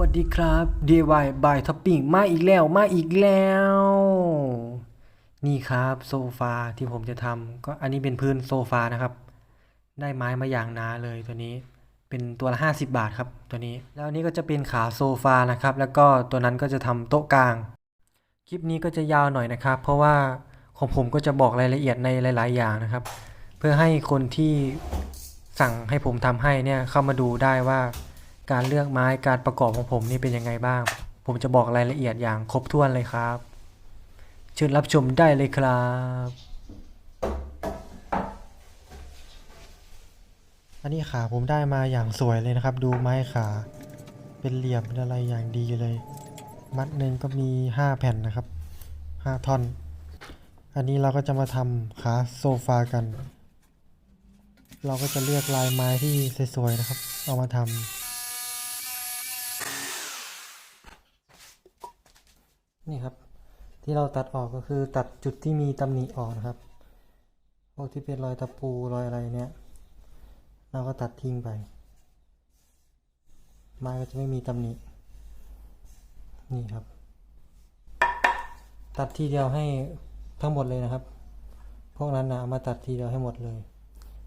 วัสดีครับ DIY by Topping มาอีกแล้วมาอีกแล้ว นี่ครับโซฟาที่ผมจะทำก็อันนี้เป็นพื้นโซฟานะครับ ได้ไม้มาอย่างนาเลยตัวนี้ เป็นตัวละ 50 บาทครับตัวนี้ แล้วอันนี้ก็จะเป็นขาโซฟานะครับ แล้วก็ตัวนั้นก็จะทำโต๊ะกลาง คลิปนี้ก็จะยาวหน่อยนะครับ เพราะว่าของผมก็จะบอกรายละเอียดในหลาย ๆ อย่างนะครับ เพื่อให้คนที่สั่งให้ผมทำให้เนี่ยเข้ามาดูได้ว่า การเลือกไม้การประกอบของผมนี่เป็นยังไงบ้าง ผมจะบอกรายละเอียดอย่างครบถ้วนเลยครับ เชิญรับชมได้เลยครับอันนี้ขาผมได้มาอย่างสวยเลยนะครับ ดูไม้ขา เป็นเหลี่ยมเป็นอะไรอย่างดีเลย มัดหนึ่งก็มี5แผ่นนะครับ5ท่อน อันนี้เราก็จะมาทำขาโซฟากัน เราก็จะเลือกลายไม้ที่สวยๆนะครับ เอามาทำ นี่ครับ ที่เราตัดออกก็คือตัดจุดที่มีตำหนิออกนะครับพวกที่เป็นรอยตะปูรอยอะไรเนี่ยเราก็ตัดทิ้งไปไม้ก็จะไม่มีตำหนินี่ครับ ตัดทีเดียวให้ทั้งหมดเลยนะครับ พวกนั้นนะมาตัดทีเดียวให้หมดเลย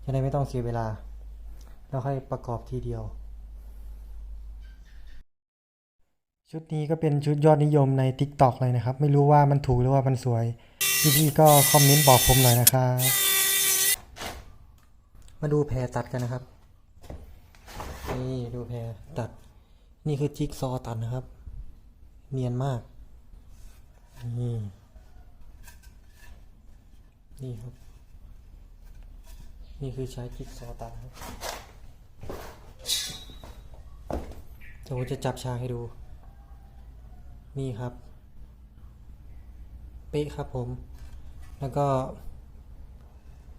จะได้ไม่ต้องเสียเวลา แล้วค่อยประกอบทีเดียว ชุดนี้ก็เป็นชุดยอดนิยมใน TikTok เลยนะครับ ไม่รู้ว่ามันถูกหรือว่ามันสวย พี่ๆก็คอมเมนต์บอกผมหน่อยนะครับ มาดูแพรตัดกันนะครับ นี่ดูแพรตัด นี่คือจิ๊กซอตัดนะครับ เนียนมาก นี่นี่ครับ นี่คือใช้จิ๊กซอตัดครับเดี๋ยวผมจะจับชาให้ดู นี่ครับเป๊ะครับผม แล้วก็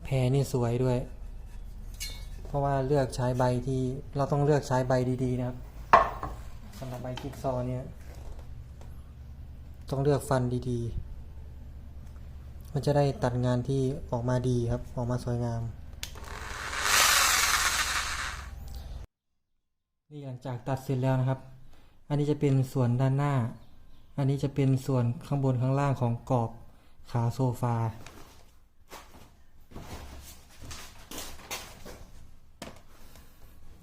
แพรนี่สวยด้วย เพราะว่าเลือกใช้ใบที่เราต้องเลือกใช้ใบดีๆนะครับสำหรับใบจิ๊กซอเนี่ยต้องเลือกฟันดีๆ มันจะได้ตัดงานที่ออกมาดีครับ ออกมาสวยงาม นี่หลังจากตัดเสร็จแล้วนะครับ อันนี้จะเป็นส่วนด้านหน้า อันนี้จะเป็นส่วนข้างบนข้างล่างของกรอบขาโซฟา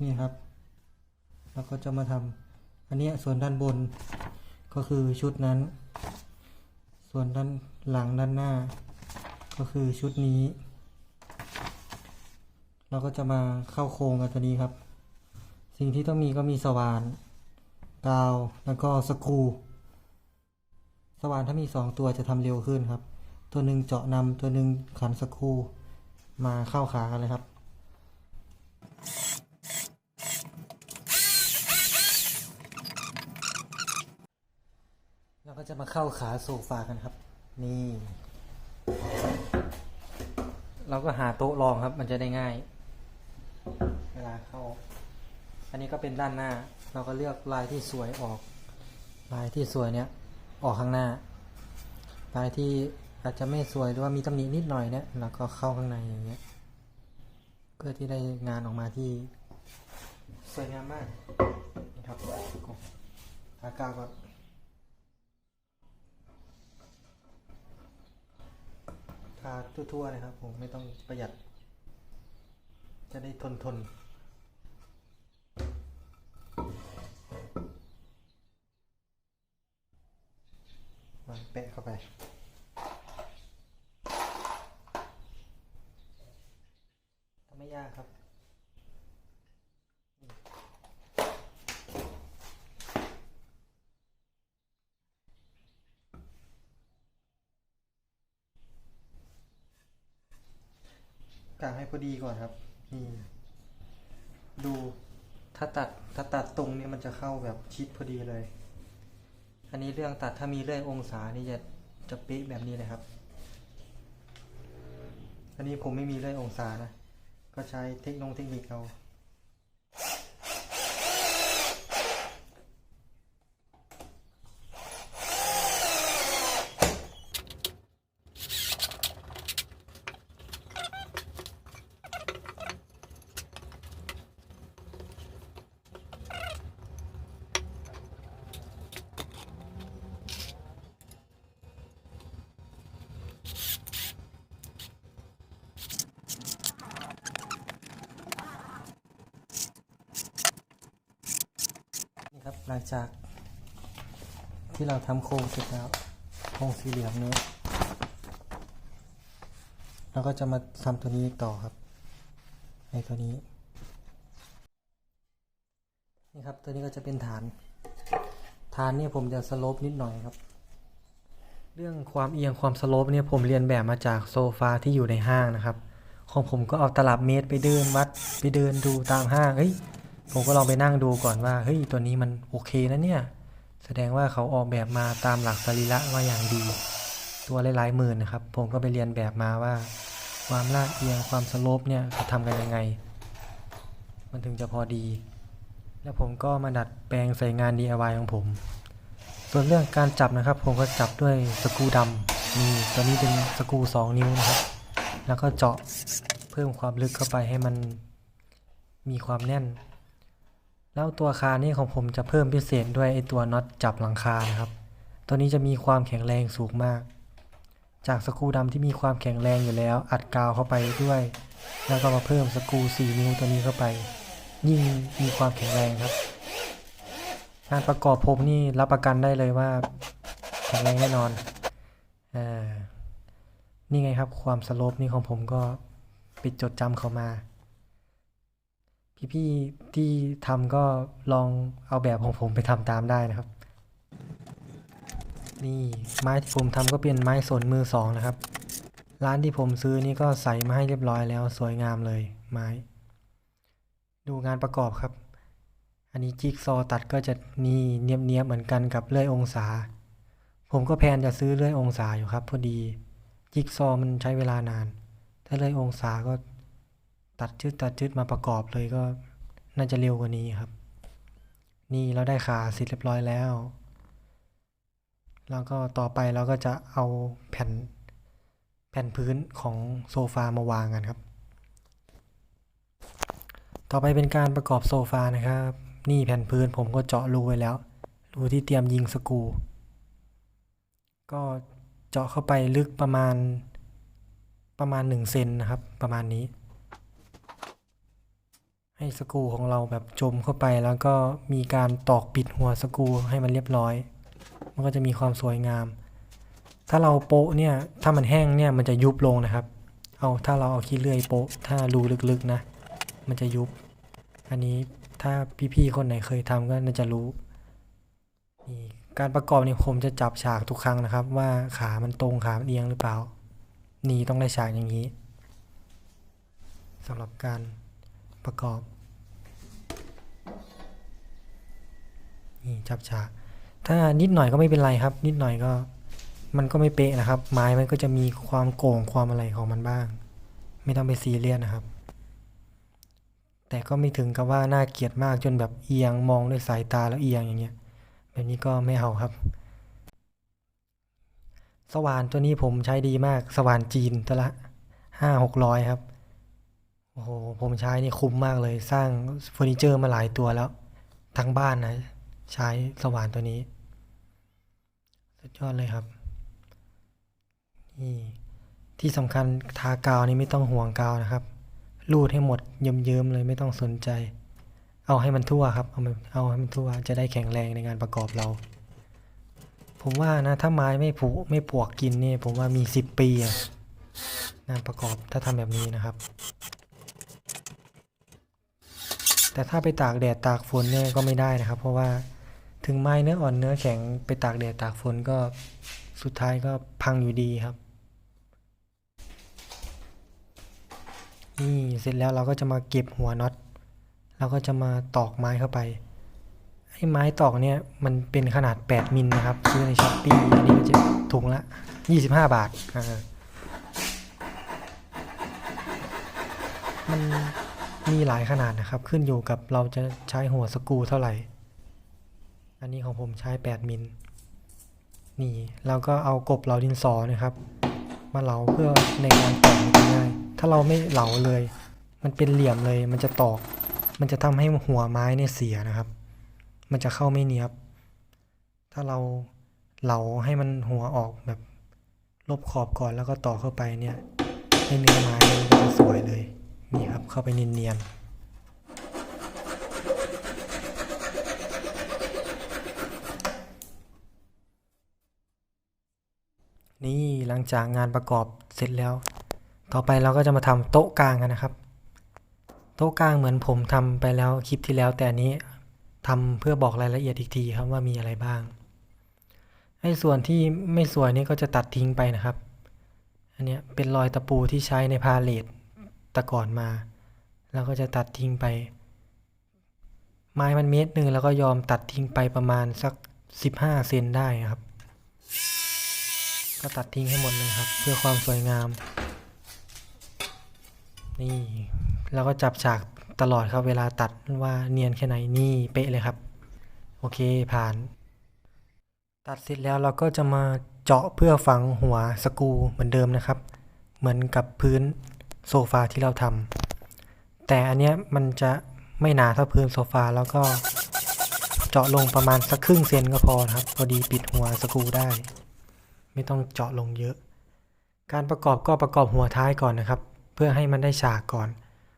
นี่ครับ แล้วก็จะมาทำอันนี้ส่วนด้านบนก็คือชุดนั้น ส่วนด้านหลังด้านหน้า ก็คือชุดนี้ เราก็จะมาเข้าโครงกันตัวนี้ครับ สิ่งที่ต้องมีก็มีสว่าน กาว แล้วก็สกรู สว่านถ้ามีสองตัวจะทำเร็วขึ้นครับ ตัวหนึ่งเจาะนำตัวหนึ่งขันสกูมาเข้าขากันเลยครับเราก็จะมาเข้าขาโซฟากันครับ นี่ เราก็หาโต๊ะรองครับ มันจะได้ง่าย เวลาเข้า อันนี้ก็เป็นด้านหน้า เราก็เลือกลายที่สวยออก ลายที่สวยเนี้ย ออกข้างหน้าปลายที่อาจจะไม่สวยหรือว่ามีตำหนินิดหน่อยเนี่ยเราก็เข้าข้างในอย่างเงี้ย เพื่อที่ได้งานออกมาที่ สวยงามมากนี่ครับอากาศก็ทาทั่วๆนะครับผมไม่ต้องประหยัด จะได้ทนทน วางแปะเข้าไป ทำไม่ยากครับ กางให้พอดีก่อนครับนี่ดูถ้าตัดถ้าตัดตรงนี้มันจะเข้าแบบชิดพอดีเลย อันนี้เรื่องตัดถ้ามีเลื่อยองศานี่จะจะเป๊ะแบบนี้เลยครับ อันนี้ผมไม่มีเลื่อยองศานะ ก็ใช้เทคโนเทคนิคเอา หลัง จากที่เราทำโครงเสร็จแล้วโครงสี่เหลี่ยมนี้เราก็จะมาทำตัวนี้ต่อครับ ในตัวนี้ นี่ครับ ตัวนี้ก็จะเป็นฐาน ฐานเนี่ยผมจะสโลปนิดหน่อยครับ เรื่องความเอียงความสโลปเนี่ยผมเรียนแบบมาจากโซฟาที่อยู่ในห้างนะครับ ของผมก็เอาตลับเมตรไปเดินวัดไปเดินดูตามห้างเฮ้ย ผมก็ลองไปนั่งดูก่อนว่าเฮ้ยตัวนี้มันโอเคนะเนี่ย แสดงว่าเขาออกแบบมาตามหลักสรีระว่าอย่างดี ตัวหลายๆหมื่นนะครับ ผมก็ไปเรียนแบบมาว่า ความลาดเอียงความสโลปเนี่ยเขาทำกันยังไง มันถึงจะพอดี แล้วผมก็มาดัดแปลงใส่งาน DIY ของผม ส่วนเรื่องการจับนะครับ ผมก็จับด้วยสกูดำนี่ตัวนี้เป็นสกู 2 นิ้วนะครับ แล้วก็เจาะเพิ่มความลึกเข้าไปให้มันมีความแน่น แล้วตัวคานนี่ของผมจะเพิ่มพิเศษด้วยไอตัวน็อตจับหลังคานะครับ ตัวนี้จะมีความแข็งแรงสูงมาก จากสกรูดำที่มีความแข็งแรงอยู่แล้ว อัดกาวเข้าไปด้วย แล้วก็มาเพิ่มสกรู4นิ้วตัวนี้เข้าไป ยิ่งมีความแข็งแรงครับงานประกอบผมนี่รับประกันได้เลยว่าแข็งแรงแน่นอนอ่านี่ไงครับความสโลปนี่ของผมก็ไปจดจำเขามา พี่ๆที่ทำก็ลองเอาแบบของผมไปทำตามได้นะครับ นี่ไม้ที่ผมทำก็เป็นไม้สนมือสองนะครับ ร้านที่ผมซื้อนี่ก็ใส่มาให้เรียบร้อยแล้วสวยงามเลยไม้ ดูงานประกอบครับ อันนี้จิ๊กซอตัดก็จะนี่เนียบเนียบๆเหมือนกันกับเลื่อยองศา ผมก็แพนจะซื้อเลื่อยองศาอยู่ครับพอดีจิ๊กซอมันใช้เวลานาน ถ้าเลื่อยองศาก็ ตัดชืดตัดชืดมาประกอบเลยก็น่าจะเร็วกว่านี้ครับ นี่เราได้ขาเสร็จเรียบร้อยแล้ว แล้วก็ต่อไปเราก็จะเอาแผ่นแผ่นพื้นของโซฟามาวางกันครับ ต่อไปเป็นการประกอบโซฟานะครับ นี่แผ่นพื้นผมก็เจาะรูไว้แล้ว รูที่เตรียมยิงสกู ก็เจาะเข้าไปลึกประมาณประมาณ1เซนนะครับ ประมาณนี้ ให้สกูของเราแบบจมเข้าไปแล้วก็มีการตอกปิดหัวสกูให้มันเรียบร้อย มันก็จะมีความสวยงาม ถ้าเราโปะเนี่ยถ้ามันแห้งเนี่ยมันจะยุบลงนะครับ เอาถ้าเราเอาขี้เลื่อยโปะถ้ารูลึกๆนะ มันจะยุบ อันนี้ถ้าพี่ๆคนไหนเคยทำก็น่าจะรู้นี่การประกอบนี่ผมจะจับฉากทุกครั้งนะครับ ว่าขามันตรงขามันเอียงหรือเปล่า นี่ต้องได้ฉากอย่างนี้สำหรับการ ประกอบ นี่จับฉากถ้านิดหน่อยก็ไม่เป็นไรครับ นิดหน่อยก็มันก็ไม่เป๊ะนะครับ ไม้มันก็จะมีความโก่งความอะไรของมันบ้าง ไม่ต้องไปซีเรียสนะครับ แต่ก็ไม่ถึงกับว่าน่าเกลียดมากจนแบบเอียงมองด้วยสายตาแล้วเอียงอย่างเงี้ยแบบนี้ก็ไม่เอาครับ สว่านตัวนี้ผมใช้ดีมากสว่านจีนตัวละห้าหกร้อยครับ โอ้โหผมใช้นี่คุ้มมากเลยสร้างเฟอร์นิเจอร์มาหลายตัวแล้ว ทั้งบ้านนะ ใช้สว่านตัวนี้ สุดยอดเลยครับ นี่ ที่สำคัญทากาวนี่ไม่ต้องห่วงกาวนะครับ รูดให้หมดเยิ้มๆเลยไม่ต้องสนใจ เอาให้มันทั่วครับ เอาเอาให้มันทั่วจะได้แข็งแรงในงานประกอบเรา ผมว่านะ ถ้าไม้ไม่ผุไม่ปวกกินนี่ ผมว่ามีสิบปีอะงานประกอบถ้าทำแบบนี้นะครับ แต่ถ้าไปตากแดดตากฝนเนี่ยก็ไม่ได้นะครับ เพราะว่าถึงไม้เนื้ออ่อนเนื้อแข็งไปตากแดดตากฝนก็สุดท้ายก็พังอยู่ดีครับ นี่เสร็จแล้วเราก็จะมาเก็บหัวน็อตเราก็จะมาตอกไม้เข้าไปไอ้ไม้ตอกเนี่ยมันเป็นขนาด 8 มิลนะครับซื้อในช้อปปี้อันนี้ก็จะถุงละ 25 บาทอ่ามัน มีหลายขนาดนะครับ ขึ้นอยู่กับเราจะใช้หัวสกูเท่าไหร่ อันนี้ของผมใช้ 8 มิล นี่เราก็เอากบเหลาดินสอนะครับ มาเหลาเพื่อในการตอกมันง่ายถ้าเราไม่เหลาเลย มันเป็นเหลี่ยมเลย มันจะตอก มันจะทำให้หัวไม้เนี่ยเสียนะครับ มันจะเข้าไม่เนียบ ถ้าเราเหลาให้มันหัวออกแบบลบขอบก่อนแล้วก็ต่อเข้าไปเนี่ยให้เนื้อไม้มันจะสวยเลย นี่ครับเข้าไปเนียนๆนี่หลังจากงานประกอบเสร็จแล้ว ต่อไปเราก็จะมาทำโต๊ะกลางกันนะครับ โต๊ะกลางเหมือนผมทำไปแล้วคลิปที่แล้ว แต่นี้ทำเพื่อบอกรายละเอียดอีกทีครับว่ามีอะไรบ้างไอ้ส่วนที่ไม่สวยนี่ก็จะตัดทิ้งไปนะครับ อันนี้เป็นรอยตะปูที่ใช้ในพาเลท ตะก่อนมา แล้วก็จะตัดทิ้งไป ไม้มันเมตรหนึ่งแล้วก็ยอมตัดทิ้งไปประมาณสัก 15 เซนได้ครับ ก็ตัดทิ้งให้หมดเลยครับ เพื่อความสวยงาม นี่แล้วก็จับฉากตลอดครับเวลาตัดว่าเนียนแค่ไหนนี่เป๊ะเลยครับ โอเคผ่าน ตัดเสร็จแล้วเราก็จะมาเจาะเพื่อฝังหัวสกูเหมือนเดิมนะครับ เหมือนกับพื้น โซฟาที่เราทำแต่อันเนี้ยมันจะไม่หนาเท่าพื้นโซฟาแล้วก็เจาะลงประมาณสักครึ่งเซนก็พอครับ พอดีปิดหัวสกรูได้ ไม่ต้องเจาะลงเยอะ การประกอบก็ประกอบหัวท้ายก่อนนะครับ เพื่อให้มันได้ฉากก่อน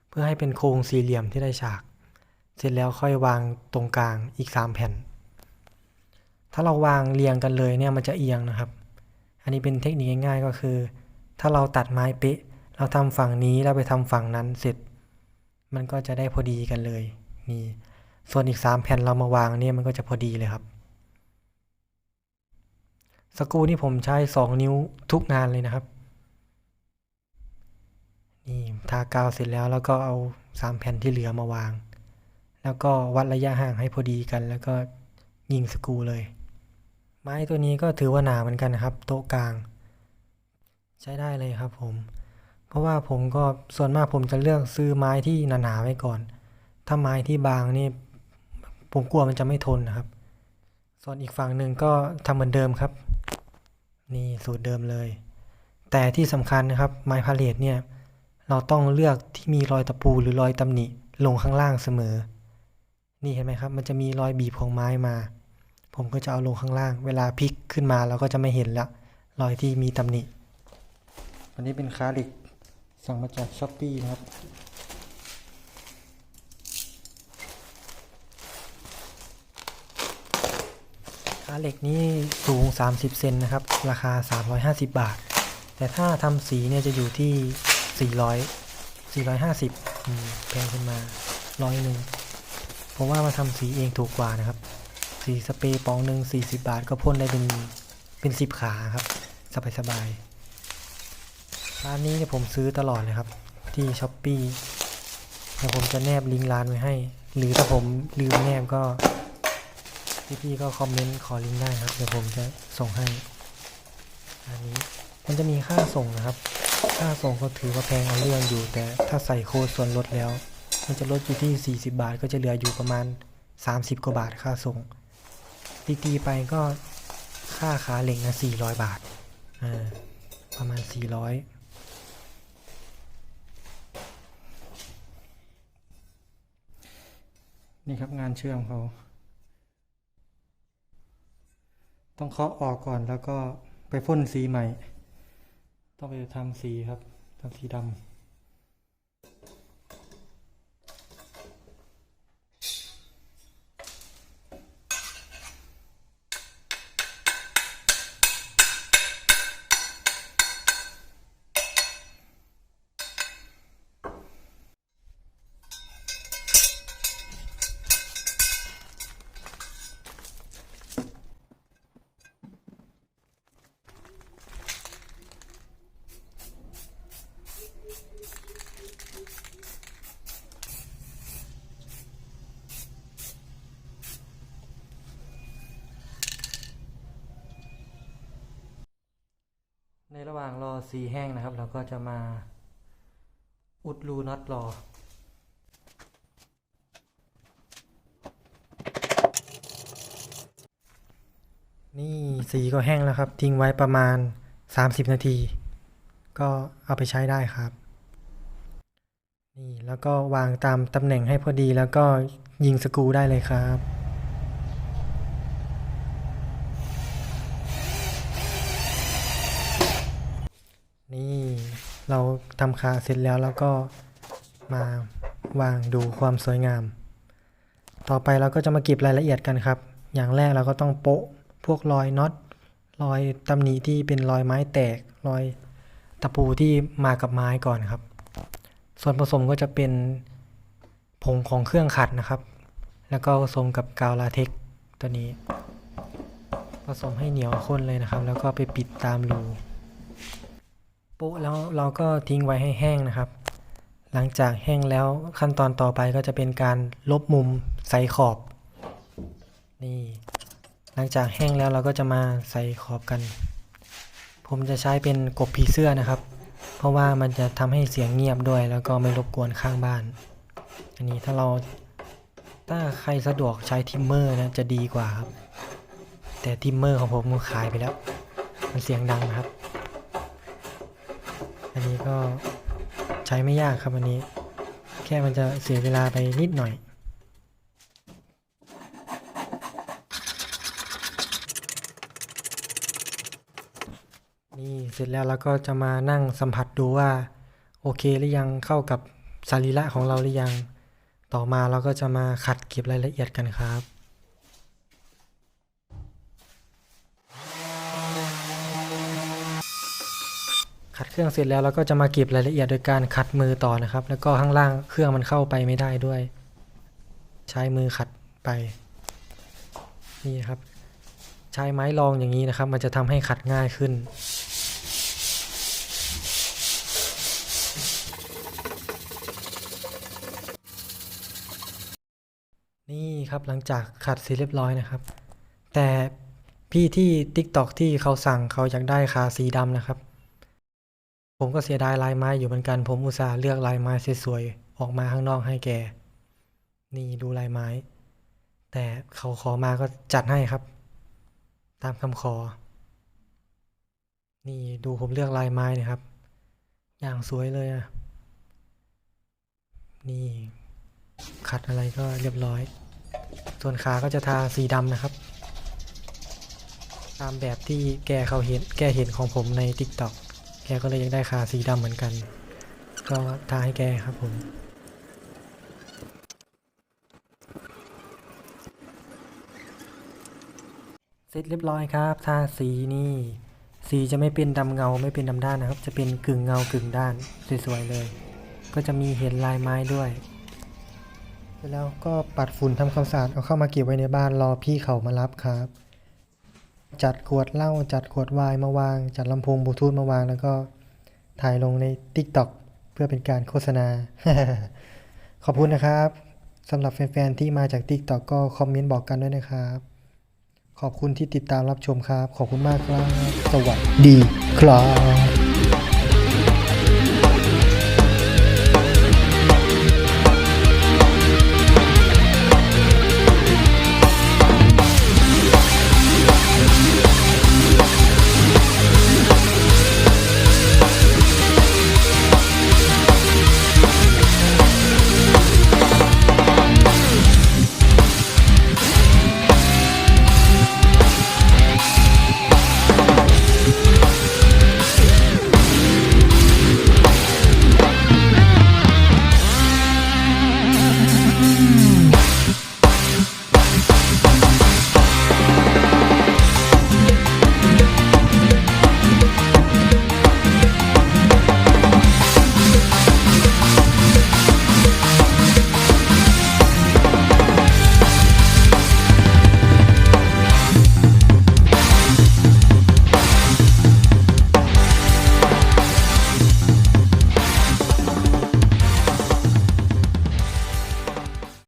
เพื่อให้เป็นโครงสี่เหลี่ยมที่ได้ฉาก เสร็จแล้วค่อยวางตรงกลางอีก 3 แผ่น ถ้าเราวางเรียงกันเลยเนี่ยมันจะเอียงนะครับ อันนี้เป็นเทคนิคง่ายๆก็คือ ถ้าเราตัดไม้เป๊ะ เราทำฝั่งนี้แล้วไปทำฝั่งนั้นเสร็จ มันก็จะได้พอดีกันเลยนี่ส่วนอีก 3 แผ่นเรามาวางเนี่ยมันก็จะพอดีเลยครับสกรูนี่ผมใช้ 2 นิ้วทุกงานเลยนะครับนี่ทากาวเสร็จแล้วแล้วก็เอา 3 แผ่นที่เหลือมาวาง แล้วก็วัดระยะห่างให้พอดีกัน แล้วก็ยิงสกรูเลย ไม้ตัวนี้ก็ถือว่าหนาเหมือนกันนะครับ โต๊ะกลาง ใช้ได้เลยครับผม เพราะว่าผมก็ส่วนมากผมจะเลือกซื้อไม้ที่หนาๆไว้ก่อน ถ้าไม้ที่บางนี่ผมกลัวมันจะไม่ทนนะครับ ส่วนอีกฝั่งหนึ่งก็ทำเหมือนเดิมครับ นี่สูตรเดิมเลย แต่ที่สำคัญนะครับไม้พาเลทเนี่ยเราต้องเลือกที่มีรอยตะปูหรือรอยตำหนิลงข้างล่างเสมอ นี่เห็นไหมครับ มันจะมีรอยบีบของไม้มา ผมก็จะเอาลงข้างล่าง เวลาพลิกขึ้นมาเราก็จะไม่เห็นละรอยที่มีตำหนิ อันนี้เป็นคาลิก สั่งมาจากช้อปปี้นะครับ ขาเหล็กนี่สูง 30 เซนนะครับ ราคา 350 บาท แต่ถ้าทำสีเนี่ยจะอยู่ที่ 400 450อืมแพงขึ้นมาร้อยหนึ่งผมว่ามาทำสีเองถูกกว่านะครับ สีสเปรย์ปองหนึ่ง40 บาทก็พ่นได้เป็นเป็น 10 ขาครับ สบายสบาย ร้านนี้เนี่ยผมซื้อตลอดเลยครับ ที่ช้อปปี้เดี๋ยวผมจะแนบลิงก์ร้านไว้ให้ หรือถ้าผมลืมแนบก็ พี่ๆก็คอมเมนต์ขอลิงก์ได้ครับ เดี๋ยวผมจะส่งให้อันนี้มันจะมีค่าส่งนะครับ ค่าส่งก็ถือว่าแพงเอาเรื่องอยู่ แต่ถ้าใส่โค้ดส่วนลดแล้ว มันจะลดอยู่ที่ 40 บาท ก็จะเหลืออยู่ประมาณ 30 กว่าบาทค่าส่ง ตีๆไปก็ค่าขาเหล็กนะ400 บาท อ่า ประมาณ 400 นี่ครับงานเชื่อมเขา ต้องเคาะออกก่อนแล้วก็ไปพ่นสีใหม่ ต้องไปทำสีครับทำสีดำ ในระหว่างรอสีแห้งนะครับ เราก็จะมาอุดรูน็อตรอนี่สีก็แห้งแล้วครับ ทิ้งไว้ประมาณ 30 นาที ก็เอาไปใช้ได้ครับ นี่แล้วก็วางตามตำแหน่งให้พอดีแล้วก็ยิงสกูได้เลยครับ นี่เรา ทำขาเสร็จแล้วแล้วก็มาวางดูความสวยงาม ต่อไปเราก็จะมาเก็บรายละเอียดกันครับ อย่างแรกเราก็ต้องโปะพวกรอยน็อตรอยตำหนิที่เป็นรอยไม้แตกรอยตะปูที่มากับไม้ก่อนครับ ส่วนผสมก็จะเป็นผงของเครื่องขัดนะครับ แล้วก็ผสมกับกาวลาเท็กตัวนี้ ผสมให้เหนียวข้นเลยนะครับ แล้วก็ไปปิดตามรู ปะแล้วเราก็ทิ้งไว้ให้แห้งนะครับ หลังจากแห้งแล้วขั้นตอนต่อไปก็จะเป็นการลบมุมใส่ขอบ นี่ หลังจากแห้งแล้วเราก็จะมาใส่ขอบกัน ผมจะใช้เป็นกบผีเสื้อนะครับ เพราะว่ามันจะทำให้เสียงเงียบด้วย แล้วก็ไม่รบกวนข้างบ้าน อันนี้ถ้าเราถ้าใครสะดวกใช้ทิมเมอร์นะจะดีกว่าครับ แต่ทิมเมอร์ของผมมันขายไปแล้ว มันเสียงดังนะครับ อันนี้ก็ใช้ไม่ยากครับอันนี้ แค่มันจะเสียเวลาไปนิดหน่อยนี่เสร็จแล้วเราก็จะมานั่งสัมผัสดูว่า โอเคหรือยังเข้ากับสรีระของเราหรือยัง ต่อมาเราก็จะมาขัดเก็บรายละเอียดกันครับ ขัดเครื่องเสร็จแล้วเราก็จะมาเก็บรายละเอียดโดยการขัดมือต่อนะครับ แล้วก็ข้างล่างเครื่องมันเข้าไปไม่ได้ด้วย ใช้มือขัดไปนี่ครับ ใช้ไม้รองอย่างนี้นะครับ มันจะทำให้ขัดง่ายขึ้นนี่ครับหลังจากขัดเสร็จเรียบร้อยนะครับ แต่พี่ที่ TikTok ที่เขาสั่งเขาอยากได้ขาสีดำนะครับ ผมก็เสียดายลายไม้อยู่เหมือนกัน ผมอุตส่าห์เลือกลายไม้สวยๆออกมาข้างนอกให้แก นี่ดูลายไม้ แต่เขาขอมาก็จัดให้ครับ ตามคำขอ นี่ดูผมเลือกลายไม้นะครับ อย่างสวยเลยอะนี่ขัดอะไรก็เรียบร้อย ส่วนขาก็จะทาสีดำนะครับ ตามแบบที่แกเขาเห็นแกเห็นของผมใน TikTok แกก็เลยอยากได้ขาสีดำเหมือนกัน ก็ทาให้แกครับผมเสร็จเรียบร้อยครับ ทาสีนี่ สีจะไม่เป็นดำเงาไม่เป็นดำด้านนะครับ จะเป็นกึ่งเงากึ่งด้านสวยๆเลย ก็จะมีเห็นลายไม้ด้วยเสร็จแล้วก็ปัดฝุ่นทำความสะอาดเอาเข้ามาเก็บไว้ในบ้านรอพี่เขามารับครับ จัดขวดเหล้าจัดขวดไวน์มาวาง จัดลำโพงบลูทูธมาวาง แล้วก็ถ่ายลงใน TikTok เพื่อเป็นการโฆษณา ขอบคุณนะครับสำหรับแฟนๆที่มาจาก TikTok ก็คอมเมนต์บอกกันด้วยนะครับ ขอบคุณที่ติดตามรับชมครับ ขอบคุณมากครับ สวัสดีครับ